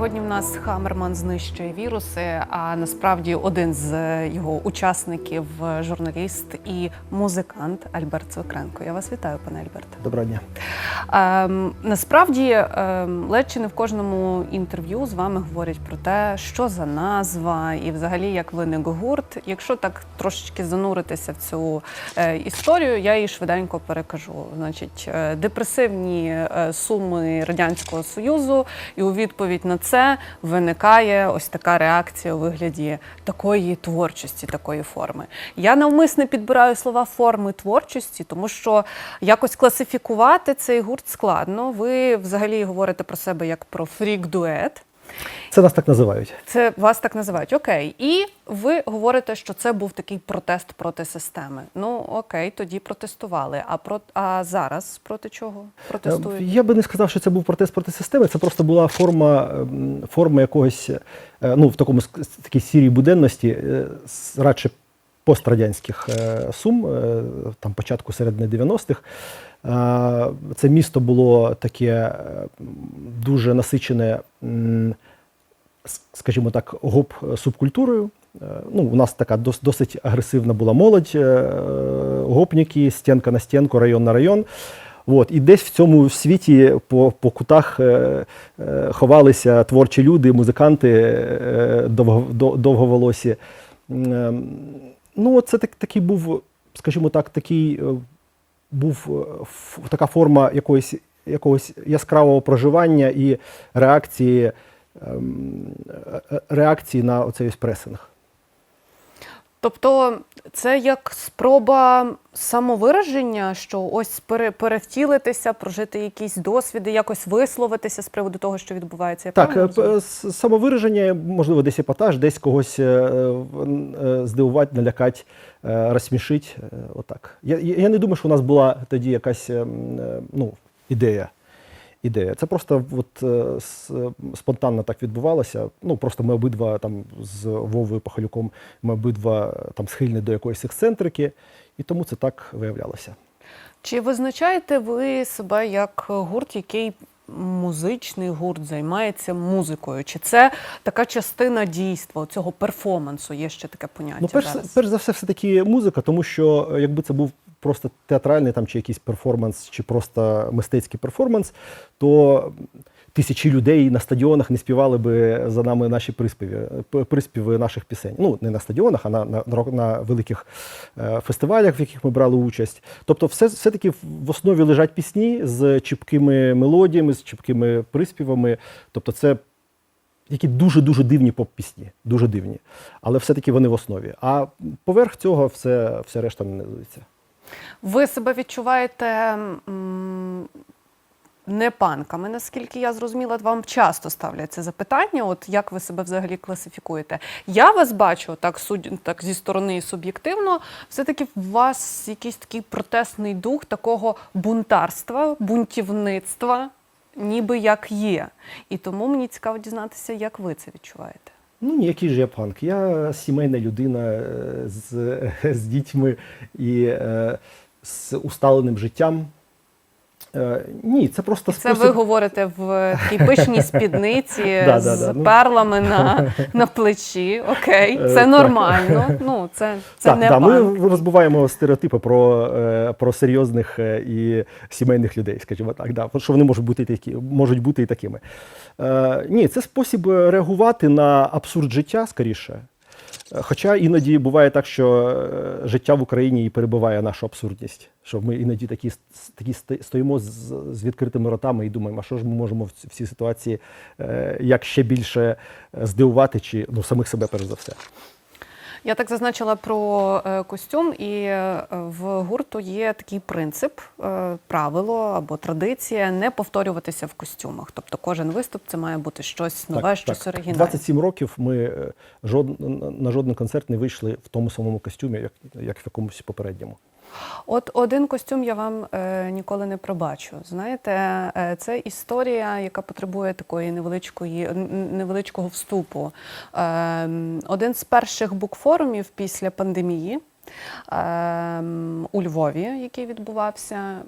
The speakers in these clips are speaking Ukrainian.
Сьогодні в нас Хамерман знищує віруси. А насправді один з його учасників журналіст і музикант Альберт Цвикренко. Я вас вітаю, пане Альберте. Доброго дня. Ем, насправді ем, ледь чи не в кожному інтерв'ю з вами говорять про те, що за назва, і взагалі як виник гурт. Якщо так трошечки зануритися в цю е, історію, я її швиденько перекажу. Значить, е, депресивні е, суми радянського союзу, і у відповідь на це виникає ось така реакція у вигляді такої творчості, такої форми. Я навмисне підбираю слова форми творчості, тому що якось класифікувати цей гурт складно. Ви взагалі говорите про себе як про фрік-дует. Це нас так називають. Це вас так називають. Окей. І ви говорите, що це був такий протест проти системи. Ну окей, тоді протестували. А про а зараз проти чого протестують? Е, Я би не сказав, що це був протест проти системи. Це просто була форма, ем, форма якогось, е, ну в такому такій сірій буденності, е, радше пострадянських сум, там початку середини 90-х. Е, Це місто було таке е, дуже насичене, скажімо так, гоп субкультурою. Е, Ну, у нас така досить агресивна була молодь, е, гопніки, стінка на стінку, район на район. От, і десь в цьому світі по, по кутах е, е, ховалися творчі люди, музиканти е, довго, до- довговолосі. Е, Ну, це так, такий був, скажімо так, такий е, був е, така форма якоїсь, якогось яскравого проживання і реакції, е, е, реакції на оцей ось пресинг. Тобто це як спроба самовираження, що ось пере, перевтілитися, прожити якісь досвіди, якось висловитися з приводу того, що відбувається. Я Так, е, самовираження, можливо, десь епатаж, десь когось е, е, здивувати, налякати, е, розсмішити. е, Отак. Я, я не думаю, що у нас була тоді якась е, е, ну, ідея. Ідея. Це просто от, е, спонтанно так відбувалося. Ну, просто ми обидва там з Вовою Пахалюком, ми обидва е, там схильні до якоїсь ексцентрики, і тому це так виявлялося. Чи визначаєте ви себе як гурт, який музичний гурт займається музикою? Чи це така частина дійства, цього перформансу? Є ще таке поняття Ну, перш, зараз? перш за все, все-таки музика, тому що е, якби це був просто театральний там, чи якийсь перформанс, чи просто мистецький перформанс, то тисячі людей на стадіонах не співали би за нами наші приспіви, приспіви наших пісень. Ну, не на стадіонах, а на, на, на, великих е, фестивалях, в яких ми брали участь. Тобто, все, все-таки в основі лежать пісні з чіпкими мелодіями, з чіпкими приспівами. Тобто, це які дуже-дуже дивні поп-пісні, дуже дивні. Але все-таки вони в основі. А поверх цього все, все решта не нанизується. Ви себе відчуваєте не панками, наскільки я зрозуміла, вам часто ставлять це запитання. От як ви себе взагалі класифікуєте? Я вас бачу так, суд, так зі сторони суб'єктивно. Все-таки у вас якийсь такий протестний дух такого бунтарства, бунтівництва, ніби як є. І тому мені цікаво дізнатися, як ви це відчуваєте. Ну, ніякий же я панк. Я сімейна людина е, з, з дітьми і е, з усталеним життям. Е, ні, це просто Це ви говорите в такій пишній спідниці Да, з да, ну. перлами на, на плечі. Окей, Е, це нормально. Ну, це, це так, не да, панк. ми розбиваємо стереотипи про, е, про серйозних і сімейних людей, скажімо так. Да, що вони можуть бути, такі, можуть бути і такими. Е, ні, це спосіб реагувати на абсурд життя скоріше. Хоча іноді буває так, що е, життя в Україні і перебиває нашу абсурдність. Що ми іноді такі, такі стоїмо з, з відкритими ротами і думаємо, а що ж ми можемо в цій ситуації е, як ще більше е, здивувати, чи ну, самих себе перш за все. Я так зазначила про е, костюм, і е, в гурту є такий принцип, е, правило або традиція не повторюватися в костюмах. Тобто кожен виступ це має бути щось нове, щось оригінальне. 27 років ми жод, на жоден концерт не вийшли в тому самому костюмі, як, як в якомусь попередньому. От один костюм я вам е, ніколи не пробачу. Знаєте, е, це історія, яка потребує такої невеличкої невеличкого вступу. Е, один з перших букфорумів після пандемії. Ем, у Львові, який відбувався,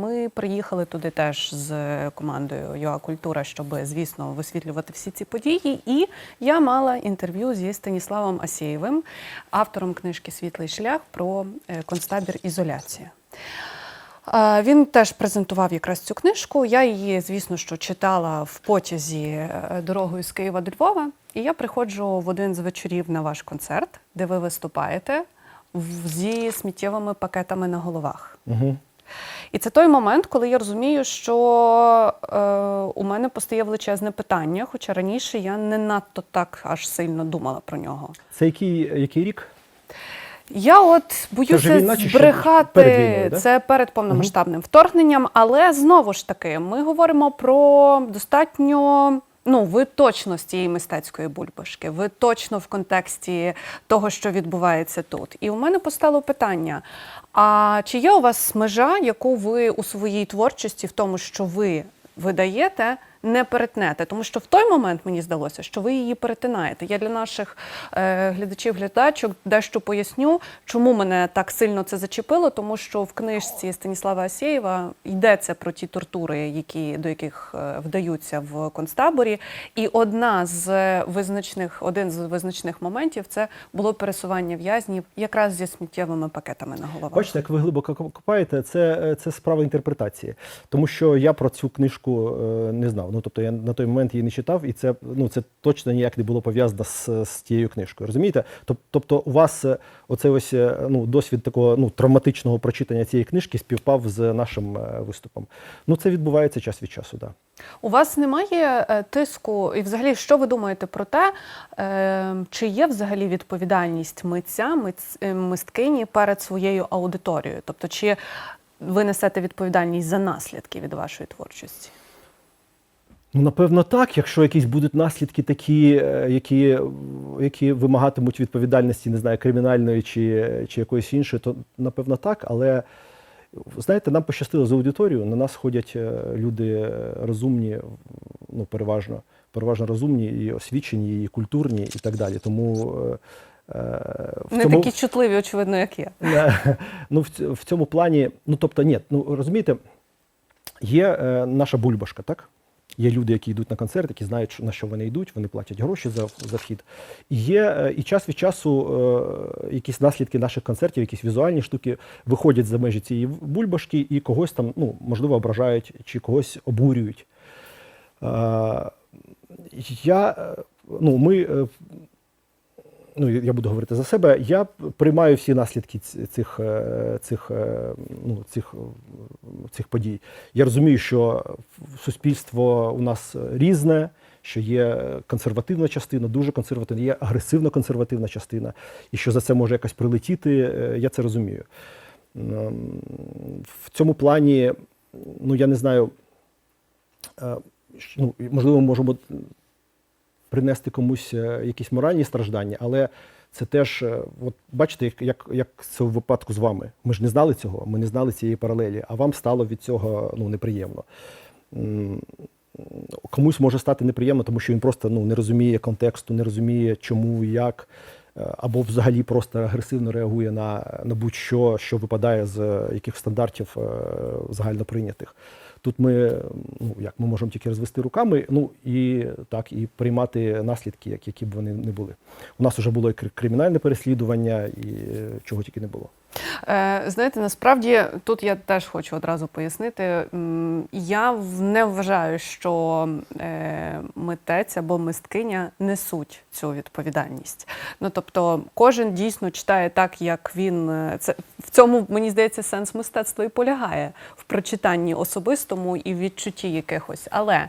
ми приїхали туди теж з командою ЮА Культура, щоб, звісно, висвітлювати всі ці події. І я мала інтерв'ю зі Станіславом Асєєвим, автором книжки Світлий шлях про е, концтабір ізоляція. Е, Він теж презентував якраз цю книжку. Я її, звісно, що читала в потязі е, дорогою з Києва до Львова. І я приходжу в один з вечорів на ваш концерт, де ви виступаєте зі сміттєвими пакетами на головах. Угу. І це той момент, коли я розумію, що е, у мене постає величезне питання, хоча раніше я не надто так аж сильно думала про нього. Це який, який рік? Я от боюся війна збрехати перед війною, да? це перед повномасштабним вторгненням, але знову ж таки, ми говоримо про достатньо. Ну, ви точно з цієї мистецької бульбашки, ви точно в контексті того, що відбувається тут. І у мене постало питання: а чи є у вас межа, яку ви у своїй творчості, в тому, що ви видаєте, не перетнете? Тому що в той момент мені здалося, що ви її перетинаєте. Я для наших е, глядачів, глядачок дещо поясню, чому мене так сильно це зачепило, тому що в книжці Станіслава Асєєва йдеться про ті тортури, які, до яких е, вдаються в концтаборі. І одна з визначних, один з визначних моментів це було пересування в'язнів якраз зі сміттєвими пакетами на головах. Бачите, як ви глибоко копаєте, це, це справа інтерпретації. Тому що я про цю книжку е, не знав. Ну тобто я на той момент її не читав, і це ну це точно ніяк не було пов'язано з, з тією книжкою. Розумієте? Тобто, у вас е, оцей ось е, ну досвід такого ну травматичного прочитання цієї книжки співпав з нашим е, виступом. Ну це відбувається час від часу. Да. У вас немає тиску, і взагалі, що ви думаєте про те, чи є взагалі відповідальність митця, мисткині перед своєю аудиторією? Тобто, чи ви несете відповідальність за наслідки від вашої творчості? Ну, напевно, так. Якщо якісь будуть наслідки такі, е, які, які вимагатимуть відповідальності, не знаю, кримінальної чи, чи якоїсь іншої, то напевно так. Але знаєте, нам пощастило з аудиторію. На нас ходять е, люди розумні, ну переважно, переважно розумні і освічені, і культурні, і так далі. Тому е, в Не такі чутливі, очевидно, як я. Ну, в, цьому плані, ну тобто, ні, ну розумієте, є наша бульбашка, так? Є люди, які йдуть на концерт, які знають, на що вони йдуть, вони платять гроші за, за вхід. І є е, і час від часу е, якісь наслідки наших концертів, якісь візуальні штуки виходять за межі цієї бульбашки і когось там, ну, можливо, ображають чи когось обурюють. Е, я, е, ну, ми е, ну, я буду говорити за себе, я приймаю всі наслідки цих, е, цих, е, ну, цих, цих подій. Я розумію, що суспільство у нас різне, що є консервативна частина, дуже консервативна, є агресивно-консервативна частина, і що за це може якось прилетіти, е, я це розумію. В цьому плані, ну я не знаю, ну, можливо, можемо принести комусь е, якісь моральні страждання, але це теж, е, от бачите, як, як, як це в випадку з вами. Ми ж не знали цього, ми не знали цієї паралелі, а вам стало від цього ну, неприємно. Комусь може стати неприємно, тому що він просто ну, не розуміє контексту, не розуміє, чому і як, е, або взагалі просто агресивно реагує на, на будь-що, що випадає з яких стандартів е, загальноприйнятих. Тут ми, ну як ми можемо тільки розвести руками, ну і так і приймати наслідки, як- які б вони не були. У нас вже було і кри- кримінальне переслідування, і е, чого тільки не було. Е, знаєте, насправді тут я теж хочу одразу пояснити. Я не вважаю, що е, митець або мисткиня несуть цю відповідальність. Ну тобто, кожен дійсно читає так, як він е, це в цьому мені здається сенс мистецтва і полягає в прочитанні особистому і відчутті якихось. Але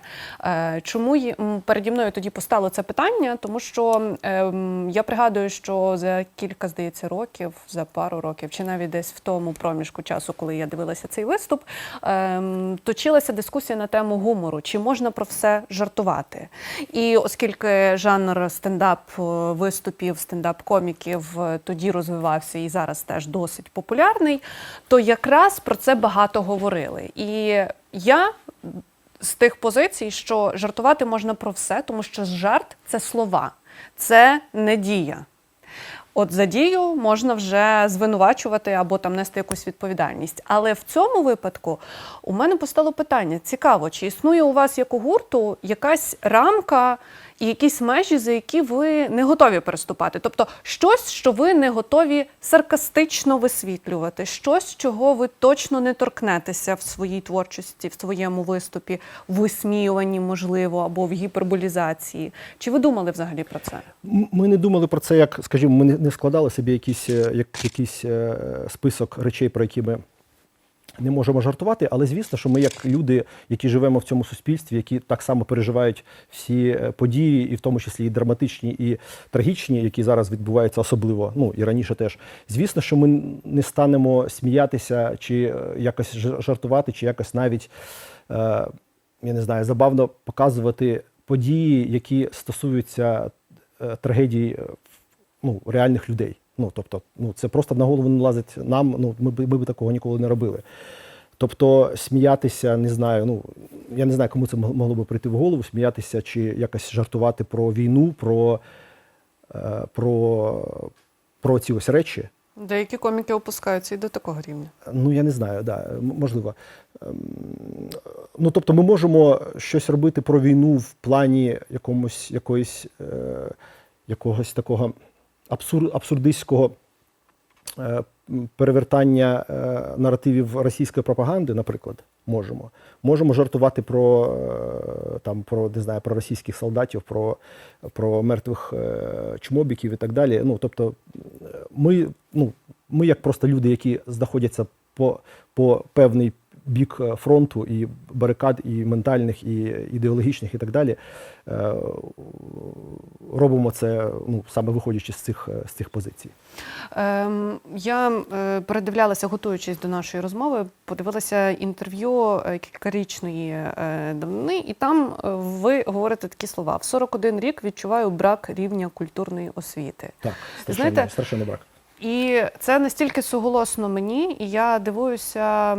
чому переді мною тоді постало це питання? Тому що е, я пригадую, що за кілька, здається, років, за пару років, чи навіть десь в тому проміжку часу, коли я дивилася цей виступ, ем, точилася дискусія на тему гумору, чи можна про все жартувати. І оскільки жанр стендап е, виступів, стендап-коміків е, тоді розвивався і зараз теж досить популярний, то якраз про це багато говорили. І я з тих позицій, що жартувати можна про все, тому що жарт це слова, це не дія. От за дію можна вже звинувачувати або там нести якусь відповідальність. Але в цьому випадку у мене постало питання: цікаво, чи існує у вас як у гурту якась рамка і якісь межі, за які ви не готові переступати? Тобто щось, що ви не готові саркастично висвітлювати, щось, чого ви точно не торкнетеся в своїй творчості, в своєму виступі, в висміюванні, можливо, або в гіперболізації. Чи ви думали взагалі про це? Ми не думали про це, як, скажімо, ми не- складали собі якийсь, е, як, якийсь е, список речей, про які ми не можемо жартувати, але звісно, що ми, як люди, які живемо в цьому суспільстві, які так само переживають всі е, події, і в тому числі і драматичні, і трагічні, які зараз відбуваються особливо, ну і раніше теж. Звісно, що ми не станемо сміятися чи е, якось жартувати, чи якось навіть. е, я не знаю, забавно показувати події, які стосуються е, трагедій в- ну, реальних людей. Ну, тобто, ну, це просто на голову не лазить нам, ну, ми, б- ми б такого ніколи не робили. Тобто, сміятися, не знаю, ну, я не знаю, кому це мог- могло би прийти в голову, сміятися чи якось жартувати про війну, про, е, про, про ці ось речі. Деякі коміки опускаються і до такого рівня. Ну, я не знаю, да, можливо. Ем, Ну, тобто, ми можемо щось робити про війну в плані якомусь, якоїсь, е, якогось такого абсур, абсурдистського е, перевертання е, наративів російської пропаганди, наприклад, можемо. Можемо жартувати про, е, там, про, не знаю, про російських солдатів, про, про мертвих е, чмобіків і так далі. Ну, тобто, ми, ну, ми як просто люди, які знаходяться по, по певний бік е, фронту і барикад, і ментальних, і ідеологічних, і так далі, е, робимо це ну, саме виходячи з цих, е, з цих позицій. Ем, я передивлялася, готуючись до нашої розмови, подивилася інтерв'ю кількарічної давнини, і там ви говорите такі слова: в 41 рік відчуваю брак рівня культурної освіти. Так, страшенний, Знаєте, страшенний брак. І це настільки суголосно мені, і я дивуюся,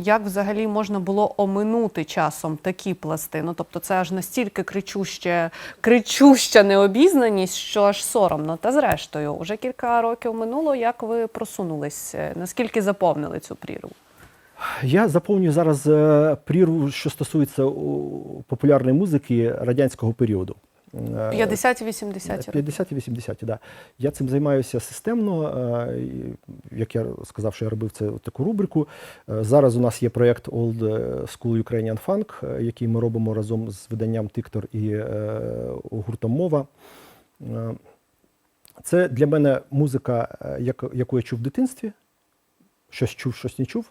як взагалі можна було оминути часом такі пласти. Ну тобто, це аж настільки кричуще, кричуща необізнаність, що аж соромно. Та зрештою, уже кілька років минуло. Як ви просунулись? Наскільки заповнили цю прірву? Я заповнюю зараз е, прірву, що стосується популярної музики радянського періоду. Е, 50-80 років. 50-80, да. Я цим займаюся системно. е, Як я сказав, що я робив це таку рубрику. Е, Зараз у нас є проєкт Old School Ukrainian Funk, е, який ми робимо разом з виданням Тиктор і гуртом Мова. Це для мене музика, яку я чув в дитинстві. Щось чув, щось не чув.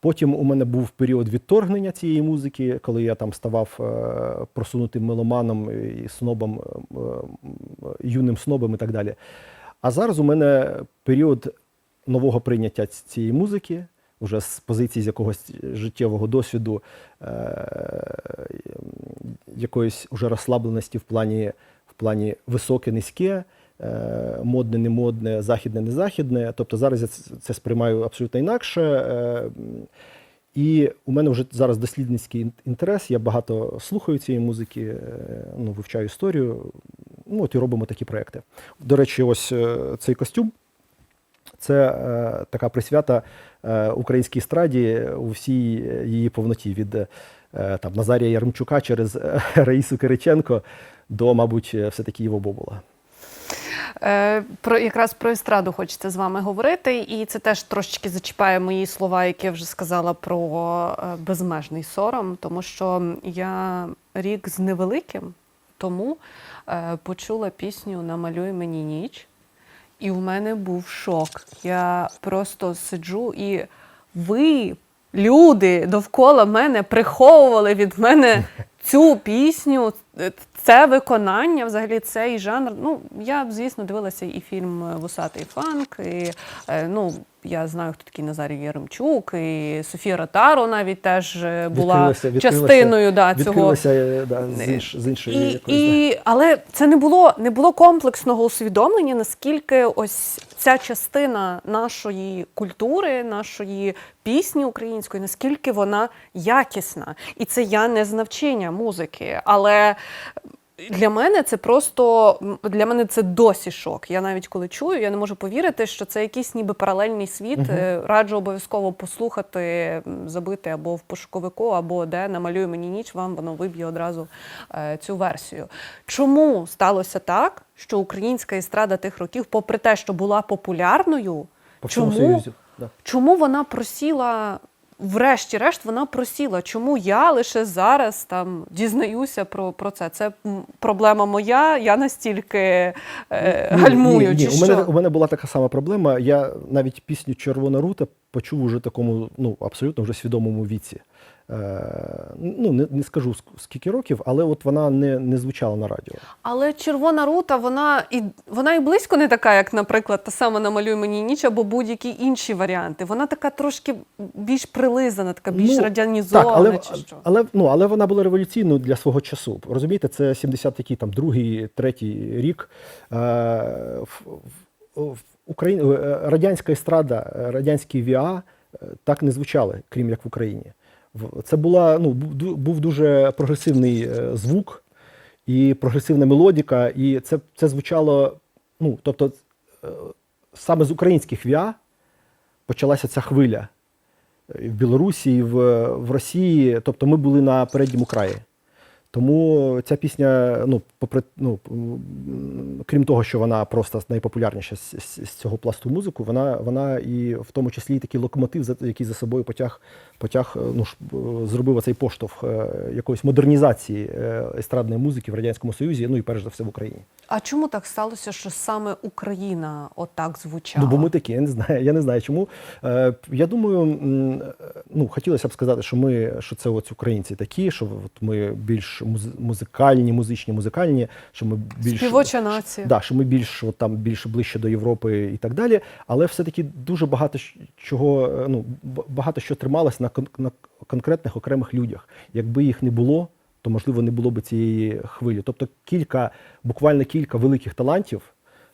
Потім у мене був період відторгнення цієї музики, коли я там ставав е, просунутим меломаном і снобом, е, юним снобом і так далі. А зараз у мене період нового прийняття цієї музики, вже з позиції з якогось життєвого досвіду, е, якоїсь уже розслабленості в плані, в плані високе, низьке. Е, Модне, не модне, західне, не західне. Тобто зараз я це- сприймаю абсолютно інакше. е, І у мене вже зараз дослідницький інтерес. Я багато слухаю цієї музики, е, ну, вивчаю історію. Ну, от і робимо такі проекти. До речі, ось цей костюм. Це така присвята українській естраді у всій її повноті від там, Назарія Яремчука через Раїсу Кириченко до, мабуть, все-таки Іво Бобула. Е, Про якраз про естраду хочеться з вами говорити, і це теж трошечки зачіпає мої слова, які я вже сказала про е, безмежний сором, тому що я рік з невеликим тому е, почула пісню Намалюй мені ніч, і в мене був шок. Я просто сиджу і ви, люди довкола мене, приховували від мене цю пісню, це виконання, взагалі цей жанр. Ну, я, звісно, дивилася і фільм Вусатий фанк, і е, ну, я знаю, хто такий Назарій Яремчук, і Софія Ротаро навіть теж е, була Відкрилася- відкрилася- частиною да, цього. Відкрилася е, да, з, інш, з іншої І, якоїсь. да. але це не було, не було комплексного усвідомлення, наскільки ось ця частина нашої культури, нашої пісні української, наскільки вона якісна. І це я не з навчання музики, але Для мене це просто для мене це досі шок. Я навіть коли чую, я не можу повірити, що це якийсь ніби паралельний світ. Е, Раджу обов'язково послухати, забити або в пошуковику, або де намалює мені ніч. Вам воно виб'є одразу е, цю версію. Чому сталося так, що українська естрада тих років, попри те, що була популярною, По чому, чому вона просіла? Врешті-решт вона просіла. Чому я лише зараз там дізнаюся про, про це? Це проблема моя. Я настільки е, Ні, гальмую. ні, чи ні. що? У мене у мене була така сама проблема. Я навіть пісню Червона рута почув уже такому, ну абсолютно вже свідомому віці. Е, ну не, не скажу скільки років, але от вона не, не звучала на радіо. Але червона рута, вона і вона і близько не така, як, наприклад, та сама намалюй мені ніч або будь-які інші варіанти. Вона така трошки більш прилизана, така більш Ну, радянізована. Так, але, чи що? але, ну, але вона була революційною для свого часу. Розумієте, це 70 який там другий, третій рік. Е, в, в, Україні, е, радянська естрада, е, радянські ВІА так не звучали, крім як в Україні. Це була, ну, був дуже прогресивний е, звук і прогресивна мелодіка, і це, це звучало, ну, тобто, е, саме з українських ВІА почалася ця хвиля в Білорусі, в, в Росії. Тобто ми були на передньому краї. Тому ця пісня, ну, попри, ну, крім того, що вона просто найпопулярніша з, з, з цього пласту музику, вона, вона і в тому числі і такий локомотив, який за собою потяг, потяг е, ну, ж, е, зробив цей поштовх е, якоїсь модернізації естрадної музики в Радянському Союзі, ну і перш за все в Україні. А чому так сталося, що саме Україна отак звучала? Ну, бо ми такі, я не знаю. Я не знаю чому. Я думаю, ну хотілося б сказати, що ми що це ось українці такі, що от ми більш муз- музикальні, музичні, музикальні, що ми більш Співоча нація. Да, що ми більш от, там більш ближче до Європи і так далі. Але все-таки дуже багато чого, е, ну багато що трималося на, на конкретних окремих людях. Якби їх не було, то можливо не було б цієї хвилі. Тобто кілька, буквально кілька великих талантів.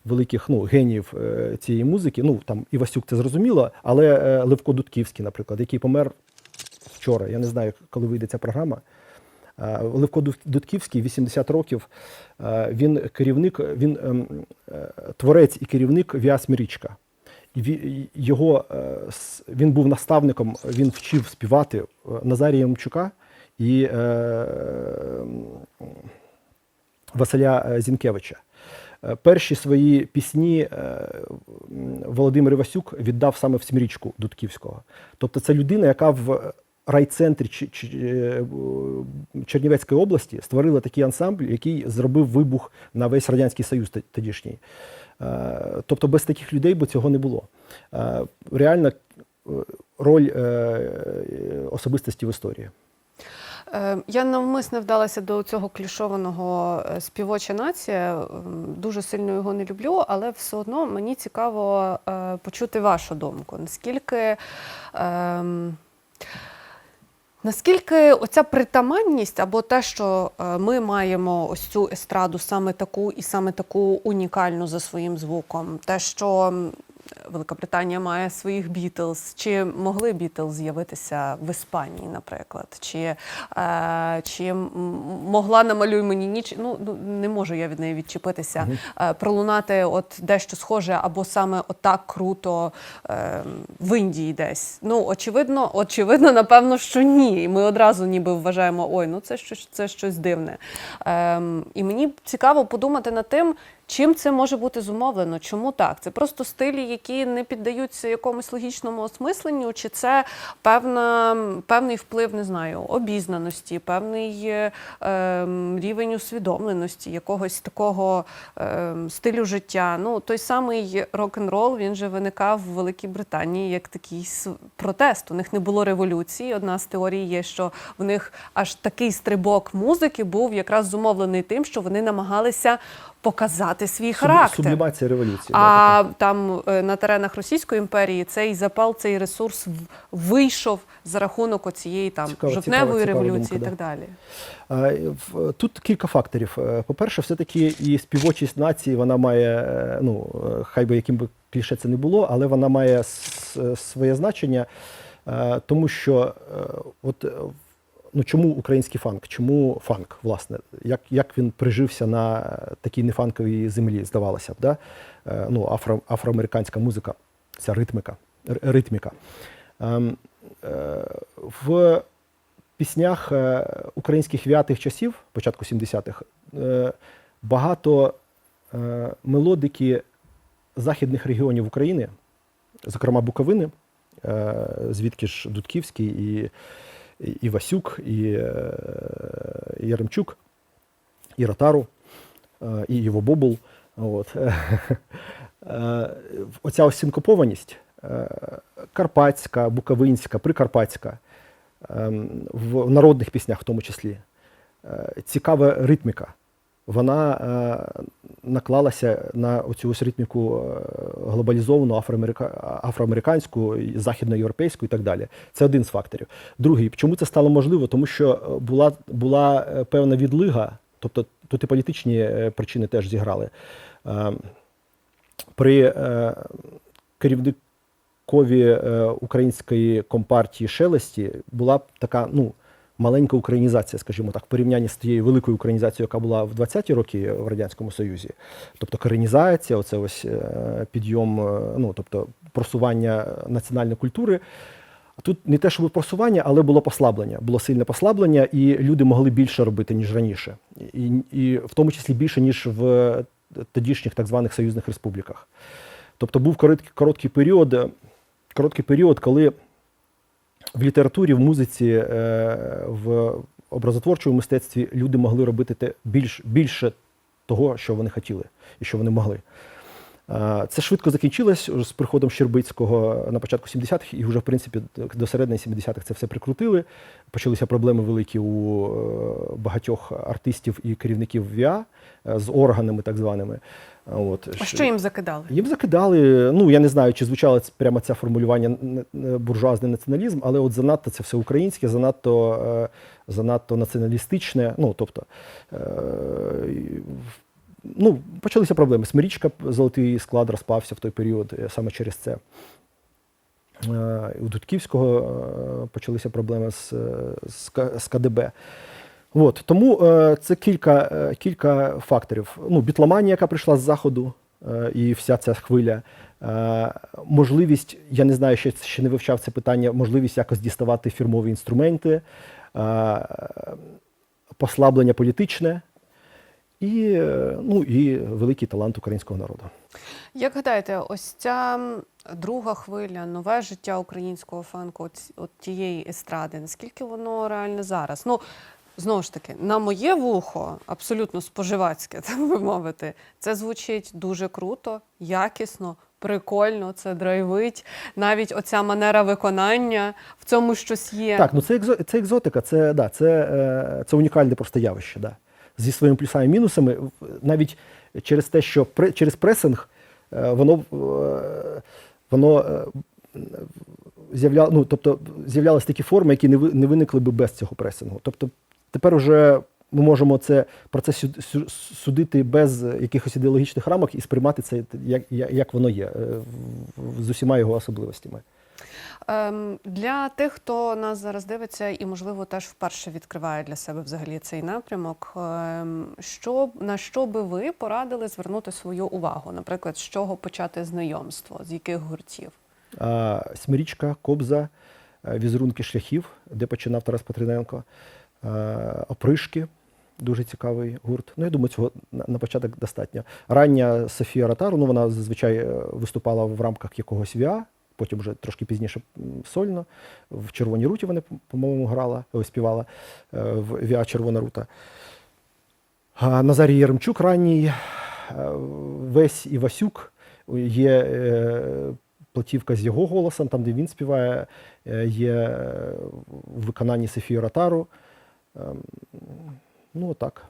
Великих ну, геніїв е, цієї музики. Ну там Івасюк це зрозуміло, але е, Левко Дудківський, наприклад, який помер вчора. Я не знаю, коли вийде ця програма. Е, Левко Дуд- Дудківський, 80 років. е, Він керівник, він ем, е, творець і керівник Віас Мірічка. Його, він був наставником, він вчив співати Назарія Мчука і Василя Зінкевича. Перші свої пісні Володимир Івасюк віддав саме в Смірічку Дудківського. Тобто це людина, яка в райцентрі е, Чернівецької області створила такий ансамбль, який зробив вибух на весь Радянський Союз тодішній. Е, Тобто без таких людей би цього не було. Е, Реально е, роль особистості в історії. Я навмисне вдалася до цього клішованого співоча нація. Дуже сильно його не люблю, але все одно мені цікаво почути вашу думку. Наскільки. ем, Наскільки оця притаманність або те, що е, ми маємо ось цю естраду саме таку і саме таку унікальну за своїм звуком, те, що Великобританія має своїх Бітлз, чи могли Бітлз з'явитися в Іспанії, наприклад, чи, е, чи могла намалюй мені ніч? Ну ну, не можу я від неї відчепитися, е, пролунати от дещо схоже, або саме отак круто е, в Індії десь. Ну очевидно, очевидно, напевно, що ні. Ми одразу ніби вважаємо, ой, ну це щось, це щось дивне. Ем, і мені цікаво подумати над тим. Чим це може бути зумовлено? Чому так? Це просто стилі, які не піддаються якомусь логічному осмисленню, чи це певна, певний вплив, не знаю, обізнаності, певний е, ем, рівень усвідомленості, якогось такого ем, стилю життя. Ну, той самий рок-н-рол, він же виникав в Великій Британії як такий протест. У них не було революції. Одна з теорій є, що в них аж такий стрибок музики був якраз зумовлений тим, що вони намагалися показати свій Суб- характер. Сублімація революції. А там е, на теренах Російської імперії цей запал, цей ресурс вийшов за рахунок оцієї там Цікава- жовтневої цікава- революції думка, і так далі. Тут кілька факторів. Е, По-перше, все-таки і співочість нації вона має, е, ну хай би яким би кліше це не було, але вона має своє значення, тому що от ну, чому український фанк? Чому фанк, власне? Як, як він прижився на такій нефанковій землі, здавалося б, да? Е, ну, афро, афроамериканська музика, ця ритмика. ритміка. Ем, е, в піснях е, українських в'ятих часів, початку 70-х, е, багато мелодики західних регіонів України, зокрема Буковини, звідки ж Дудківський і, і, Васюк, е, і Яремчук, і Ротару, е, і Іво Бобул. От. Е, Оця ось синкопованість карпатська, буковинська, прикарпатська, ем, в народних піснях в тому числі. Цікава ритміка. Вона е, наклалася на оцю ось ритміку е, глобалізовану афроамерика... афроамериканську, західноєвропейську і так далі. Це один з факторів. Другий, чому це стало можливо? Тому що була, була е, певна відлига, тобто тут і політичні причини теж зіграли. При керівникові української компартії Шелесті була така, ну, маленька українізація, скажімо так, в порівнянні з тією великою українізацією, яка була в 20-ті роки в Радянському Союзі. Тобто коренізація, оце ось е, підйом, е, ну, тобто просування національної культури. Тут не те, щоб просування, але було послаблення. Було сильне послаблення, і люди могли більше робити, ніж раніше. І, і в тому числі більше, ніж в тодішніх так званих союзних республіках. Тобто був короткий, короткий період, короткий період, коли в літературі, в музиці, е, в образотворчому мистецтві люди могли робити те більш, більше того, що вони хотіли і що вони могли. Е, Це швидко закінчилось з приходом Щербицького на початку 70-х, і вже, в принципі, до середини 70-х це все прикрутили. Почалися проблеми великі у е, багатьох артистів і керівників ВІА з органами так званими. От. А що їм закидали? Їм закидали, ну я не знаю, чи звучало це прямо це формулювання н- буржуазний націоналізм, але от занадто це все українське, занадто, е, занадто націоналістичне. Ну, тобто, е, ну, почалися проблеми. Смирічка, золотий склад розпався в той період е, саме через це. Е, У Дудківського е, почалися проблеми з, е, з, з КДБ. От, тому е, це кілька, е, кілька факторів. Ну, бітломанія, яка прийшла з заходу, е, і вся ця хвиля. Е, можливість, я не знаю, ще, ще не вивчав це питання, можливість якось діставати фірмові інструменти, е, послаблення політичне і, е, ну, і великий талант українського народу. Як гадаєте, ось ця друга хвиля, нове життя українського фанку, от, от тієї естради, наскільки воно реальне зараз? Ну, знову ж таки, на моє вухо, абсолютно споживацьке, так би мовити, це звучить дуже круто, якісно. Прикольно, це драйвить. Навіть оця манера виконання в цьому щось є. Так, ну це, екзо, це екзотика, це, да, це, е, це унікальне просто явище. Да. Зі своїми плюсами і мінусами, навіть через те, що пре, через пресинг е, воно, е, воно е, з'явля, ну, тобто, з'являлися такі форми, які не, не виникли би без цього пресингу. Тобто тепер вже ми можемо це, про це судити без якихось ідеологічних рамок і сприймати це як, як, воно є, е, з усіма його особливостями. Ем, для тих, хто нас зараз дивиться і, можливо, теж вперше відкриває для себе взагалі цей напрямок, ем, що, на що би ви порадили звернути свою увагу? Наприклад, з чого почати знайомство, з яких гуртів? Смирічка, Кобза, е, Візерунки шляхів, де починав Тарас Петриненко, Опришки. Дуже цікавий гурт. Ну, я думаю, цього на початок достатньо. Рання Софія Ротару, ну вона зазвичай е, виступала в рамках якогось ВІА, потім вже трошки пізніше сольно. В Червоній руті вона, по-моєму, грала, ой, співала е, в ВІА Червона рута. Назарій Єремчук ранній, е, Весь і Васюк. Є е, платівка з його голосом, там, де він співає, е, є е, в виконанні Софії Ротару. Ем, Ну, так.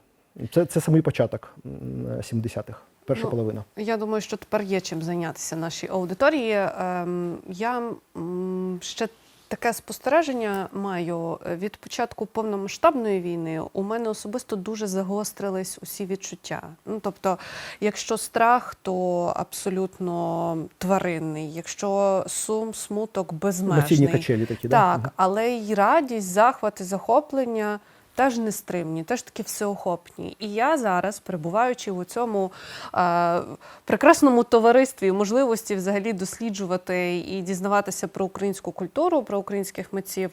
Це, це самий початок м, 70-х, перша Ну, половина. Я думаю, що тепер є чим зайнятися нашій аудиторії. Ем, я м, ще таке спостереження маю від початку повномасштабної війни. У мене особисто дуже загострились усі відчуття. Ну тобто, якщо страх, то абсолютно тваринний, якщо сум, смуток безмежний. Емоційні качелі такі, да? Так, але й радість, захват і захоплення теж нестримні, теж такі всеохопні. І я зараз, перебуваючи у цьому е, прекрасному товаристві, можливості взагалі досліджувати і дізнаватися про українську культуру, про українських митців,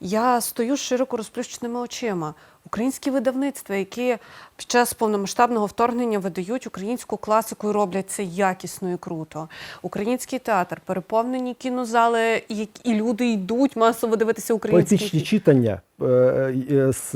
я стою з широко розплющеними очима. Українські видавництва, які під час повномасштабного вторгнення видають українську класику і роблять це якісно і круто. Український театр, переповнені кінозали, і, люди йдуть масово дивитися український Поетичні читання. е, е, з-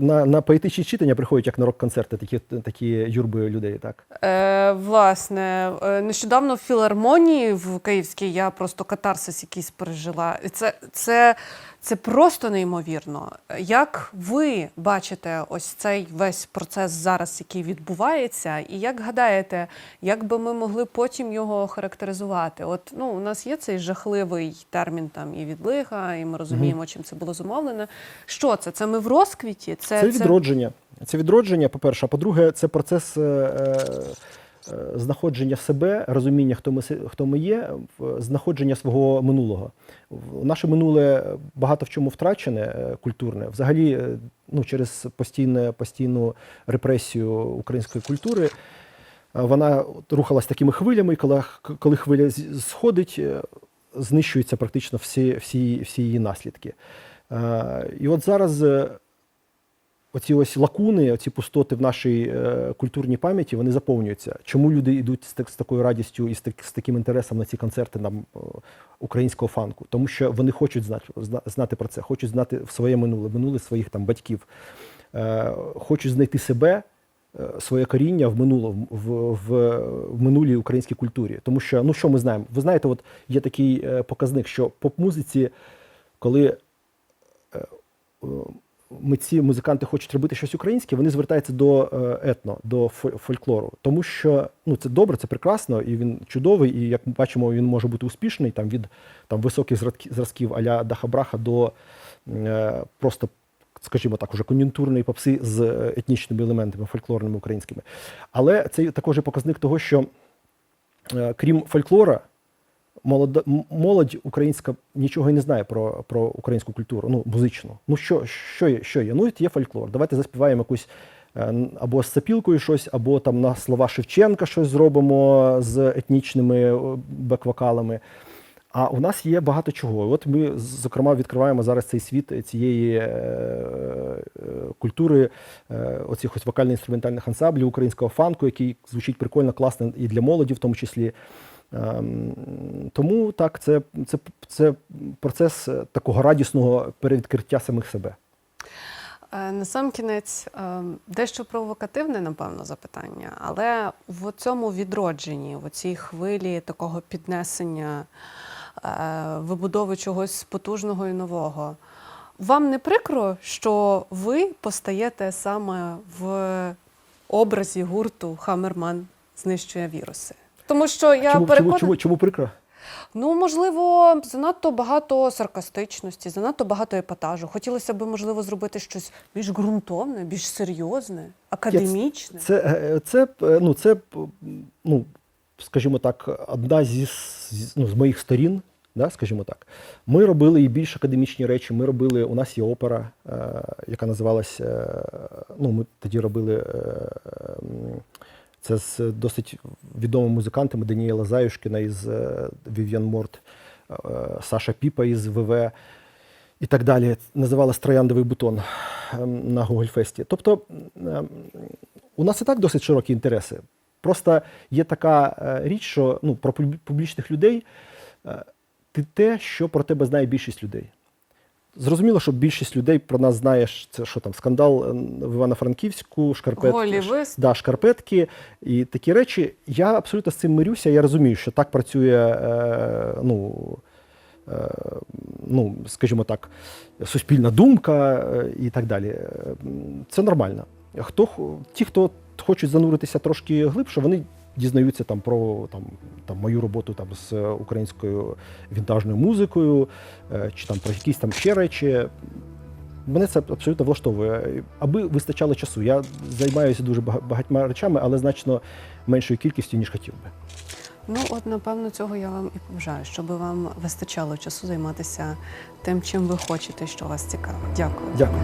На, на поетичні читання приходять як на рок-концерти, такі, такі юрби людей. Так. Е, власне, е, нещодавно в філармонії в Київській я просто катарсис якийсь пережила. Це, це, це просто неймовірно. Як ви бачите ось цей весь процес зараз, який відбувається, і як гадаєте, як би ми могли потім його характеризувати? От ну, у нас є цей жахливий термін там і відлига, і ми розуміємо, чим це було зумовлено. Що це? Це ми в розквіті? Це, відродження. Це відродження, по-перше. А по-друге, це процес е, е, знаходження себе, розуміння, хто ми, хто ми є, знаходження свого минулого. Наше минуле багато в чому втрачене е, культурне. Взагалі, е, ну, через постійне, постійну репресію української культури. е, Вона рухалась такими хвилями, коли, коли хвиля сходить, е, знищуються практично всі, всі, всі її наслідки. Е, І от зараз е, оці ось лакуни, оці пустоти в нашій е, культурній пам'яті, вони заповнюються. Чому люди йдуть з, так, з такою радістю і з, так, з таким інтересом на ці концерти нам е, українського фанку? Тому що вони хочуть знати, зна- знати про це, хочуть знати своє минуле, минуле своїх там батьків, е, хочуть знайти себе. Своє коріння в минулому в, в, в минулій українській культурі, тому що ну що ми знаємо? Ви знаєте, от є такий показник, що поп-музиці, коли митці, музиканти хочуть робити щось українське, вони звертаються до е, етно, до фо- фольклору. Тому що ну, це добре, це прекрасно, і він чудовий, і як ми бачимо, він може бути успішний там, від там, високих зразків а-ля Даха-Браха до е, просто, скажімо так, уже кон'юнктурної попси з е, етнічними елементами, фольклорними українськими. Але це також показник того, що е, крім фольклора, молода, молодь українська нічого і не знає про, про українську культуру, ну, музичну. Ну, що, що, є, що є? Ну, є фольклор. Давайте заспіваємо якусь е, або з сапілкою щось, або там на слова Шевченка щось зробимо з етнічними е, бек-вокалами. А у нас є багато чого. От ми, зокрема, відкриваємо зараз цей світ цієї е, культури, оцих ось вокально-інструментальних ансамблів українського фанку, який звучить прикольно, класно і для молоді, в тому числі. Ем, Тому так, це, це, це процес е, такого радісного перевідкриття самих себе. Е, На сам кінець е, дещо провокативне, напевно, запитання, але в цьому відродженні, в цій хвилі такого піднесення, е, вибудови чогось потужного і нового. Вам не прикро, що ви постаєте саме в образі гурту Хамерман знищує віруси? Тому що я чому, переконана... чому, чому, чому прикро? Ну, можливо, занадто багато саркастичності, занадто багато епатажу. Хотілося б, можливо, зробити щось більш ґрунтовне, більш серйозне, академічне. Це, е, це, е, ну, це ну, скажімо так, одна зі, ну, з моїх сторін. Да, скажімо так, ми робили і більш академічні речі. Ми робили, у нас є опера, е, яка називалась. Е, ну, ми тоді робили е, це з досить відомими музикантами Даніела Заюшкіна із е, Вів'ян Морт, е, Саша Піпа із ВВ і так далі. Називалась Трояндовий бутон ем, на Гогольфесті. Тобто ем, у нас і так досить широкі інтереси. Просто є така е, річ, що ну, про публічних людей е, ти те, що про тебе знає більшість людей. Зрозуміло, що більшість людей про нас знає, це що там скандал е, в Івано-Франківську, шкарпетки, да, шкарпетки і такі речі. Я абсолютно з цим мирюся. Я розумію, що так працює, е, ну, е, ну, скажімо так, суспільна думка е, і так далі. Це нормально. Хто, ті, хто хочуть зануритися трошки глибше, вони дізнаються там про там, там мою роботу там з українською вінтажною музикою, е, чи там про якісь там ще речі. Мене це абсолютно влаштовує. Аби вистачало часу. Я займаюся дуже бага- багатьма речами, але значно меншою кількістю, ніж хотів би. Ну, от напевно, цього я вам і побажаю, щоб вам вистачало часу займатися тим, чим ви хочете, що вас цікавить. Дякую. Дякую.